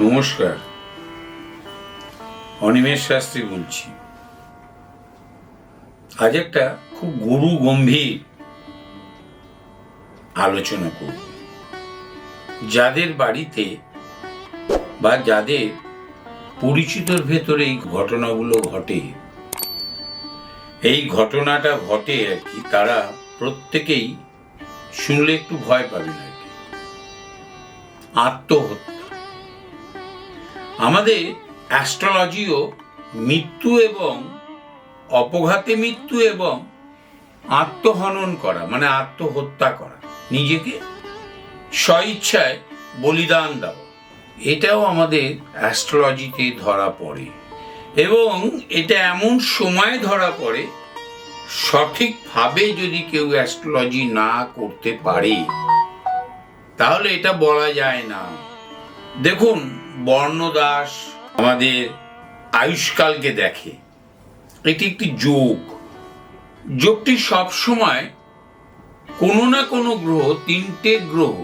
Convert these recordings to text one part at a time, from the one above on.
নমস্কার। অনিমেষ শাস্ত্রী বলছি। আজ একটা খুব গুরু গম্ভীর আলোচনা করব। যাদের বাড়িতে বা যাদের পরিচিতর ভেতরে এই ঘটনাগুলো ঘটে, এই ঘটনাটা ঘটে আর কি, তারা প্রত্যেকেই শুনলে একটু ভয় আর কি। আত্মহত্যা। আমাদের অ্যাস্ট্রোলজিও মৃত্যু এবং অপঘাতে মৃত্যু এবং আত্মহনন করা মানে আত্মহত্যা করা। নিজেকে স্বইচ্ছায় বলিদান দেওয়া। এটাও আমাদের অ্যাস্ট্রোলজিতে ধরা পড়ে। এবং এটা এমন সময় ধরা পড়ে, সঠিকভাবে যদি কেউ অ্যাস্ট্রোলজি না করতে পারে, তাহলে এটা বলা যায় না। দেখুন বর্ণদাস আমাদের আয়ুষ্কালকে দেখে। এটি একটি যোগ। যোগটি সবসময় কোনো না কোনো গ্রহ, তিনটে গ্রহ,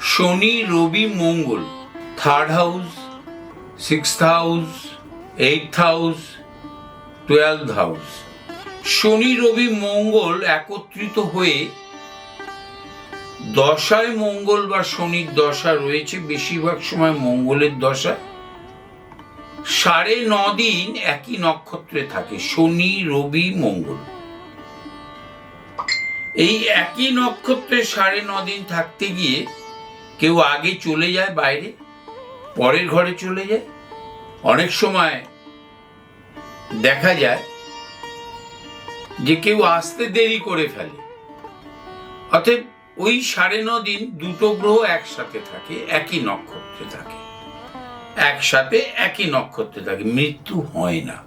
Shani, Rabi, Mangal third house six house eight house twelve house Shani, Rabi, Mangal একত্রিত হয়ে দশায় মঙ্গল বা শনির দশা রয়েছে, বেশিরভাগ সময় মঙ্গলের দশা। সাড়ে ন দিন একই নক্ষত্রে থাকে, শনি, রবি, মঙ্গল। এই একই নক্ষত্রে সাড়ে ন দিন থাকতে গিয়ে কেউ আগে চলে যায় বাইরে, পরের ঘরে চলে যায়। অনেক সময় দেখা যায় যে কেউ আসতে দেরি করে ফেলে। অতএব ওই সাড়ে ন দিন দুটো গ্রহ একসাথে থাকে, একই নক্ষত্রে থাকে। একসাথে একই নক্ষত্রে থাকে, মৃত্যু হয় না।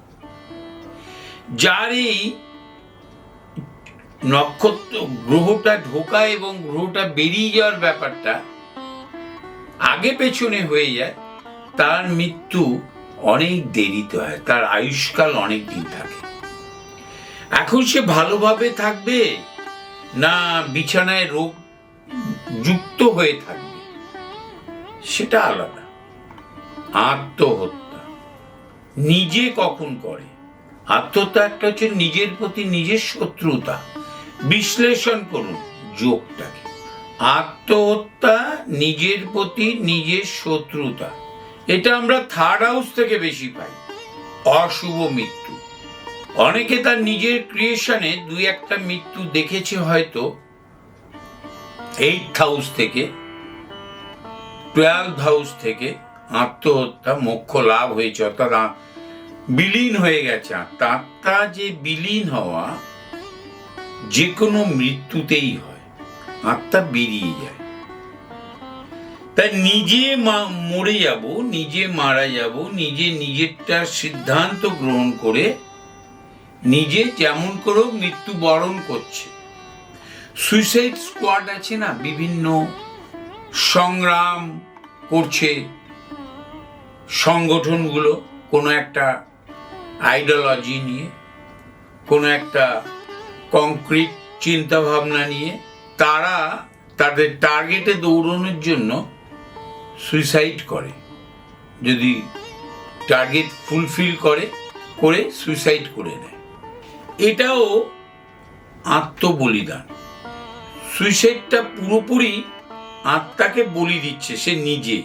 যার এই নক্ষত্র, গ্রহটা ঢোকা এবং গ্রহটা বেরিয়ে যাওয়ার ব্যাপারটা আগে পেছনে হয়ে যায়, তার মৃত্যু অনেক দেরিতে হয়, তার আয়ুষ্কাল অনেক দিন থাকে। এখন সে ভালোভাবে থাকবে? না বিছানায় রোগ যুক্ত হয়ে থাকবে। সেটা আলাদা। আত্মহত্যা। নিজে কখন করে? আত্মহত্যা একটা হচ্ছে নিজের প্রতি নিজের শত্রুতা। বিশ্লেষণ করুন যোগটাকে। আত্মহত্যা নিজের প্রতি নিজের শত্রুতা। এটা আমরা থার্ড হাউস থেকে বেশি পাই। অশুভ মৃত্যু। অনেকে তার নিজের ক্রিয়েশনে দুই একটা মৃত্যু দেখেছে হয়তো। এইট হাউস থেকে টুয়েলভ হাউস থেকে আত্মহত্যা, মোক্ষ লাভ হয়েছে, অর্থাৎ বিলীন হয়ে গেছে। আত্মা যে বিলীন হওয়া, যে কোনো মৃত্যুতেই হয়। আত্মা বেরিয়ে যায়। তাই নিজে মরে যাব, নিজে মারা যাব, নিজে নিজেরটা সিদ্ধান্ত গ্রহণ করে নিজে যেমন করেও মৃত্যু বরণ করছে। সুইসাইড স্কোয়াড আছে না, বিভিন্ন সংগ্রাম করছে সংগঠনগুলো, কোনো একটা আইডিওলজি নিয়ে, কোনো একটা কংক্রিট চিন্তা ভাবনা নিয়ে, তারা তাদের টার্গেটে দৌড়ানোর জন্য সুইসাইড করে। যদি টার্গেট ফুলফিল করে করে সুইসাইড করে নেয়। এটাও আত্মবলিদান। সুইসাইডটা পুরোপুরি আত্মাকে বলি দিচ্ছে, সে নিজে।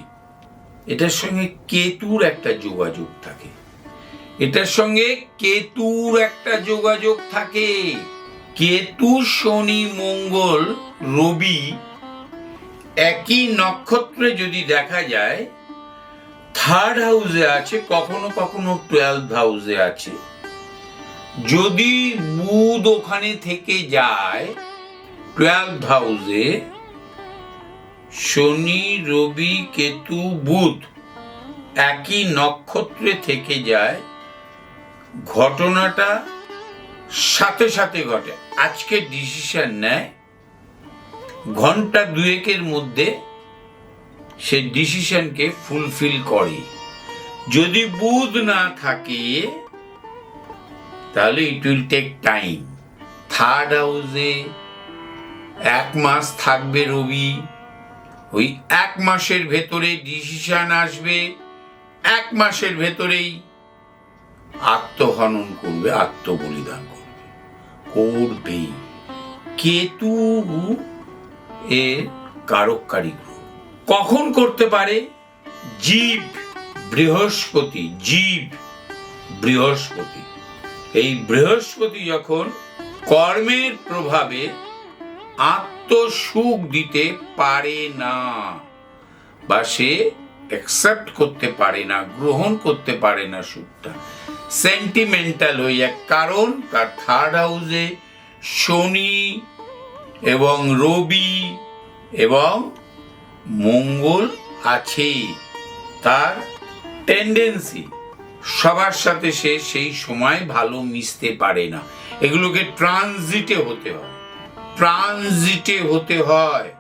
এটার সঙ্গে কেতুর একটা যোগাযোগ থাকে। এটার সঙ্গে কেতুর একটা যোগাযোগ থাকে। কেতু, শনি, মঙ্গল, রবি একই নক্ষত্রে যদি দেখা যায় থার্ড হাউসে আছে, কখনো কখনো টুয়েলভ হাউসে আছে। যদি বুধ ওখানে থেকে যায় টুয়েলভ হাউসে শনি, রবি, কেতু, বুধ একই নক্ষত্রে থেকে যায়, ঘটনাটা সাথে সাথে ঘটে। আজকে ডিসিশন নেয়, ঘণ্টা দুয়েকের মধ্যে সে ডিসিশনকে ফুলফিল করে। যদি বুধ না থাকে তাহলে it will take time third হাউসে এক মাস থাকবে রবি। ওই এক মাসের ভেতরে ডিসিশন আসবে। এক মাসের ভেতরেই আত্মহনন করবে, আত্মবলিদান করবে। করবেই কেতু এর কারককারী গ্রহ। কখন করতে পারে? জীব, বৃহস্পতি জীব, বৃহস্পতি। এই বৃহস্পতি যখন কর্মের প্রভাবে আত্মসুখ দিতে পারে না বা সে অ্যাকসেপ্ট করতে পারে না, গ্রহণ করতে পারে না সুখটা সেন্টিমেন্টাল হয়ে যায় কারণ, তার থার্ড হাউসে শনি এবং রবি এবং মঙ্গল আছে, তার টেন্ডেন্সি সবার সাথে সে সেই সময় ভালো মিশতে পারে না। এগুলোকে ট্রানজিটে হতে হয়। ট্রানজিটে হতে হয়।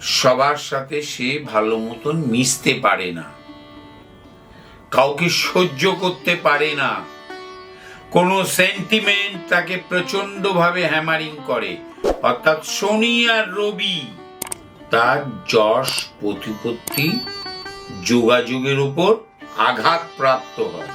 সবার সাথে সে ভালো মতন মিশতে পারে না। কাউকে সহ্য করতে পারে না। কোনো সেন্টিমেন্ট তাকে প্রচন্ডভাবে হ্যামারিং করে। অর্থাৎ শনি আর রবি তার যশ প্রতিপত্তি যোগাযোগের উপর আঘাত প্রাপ্ত হয়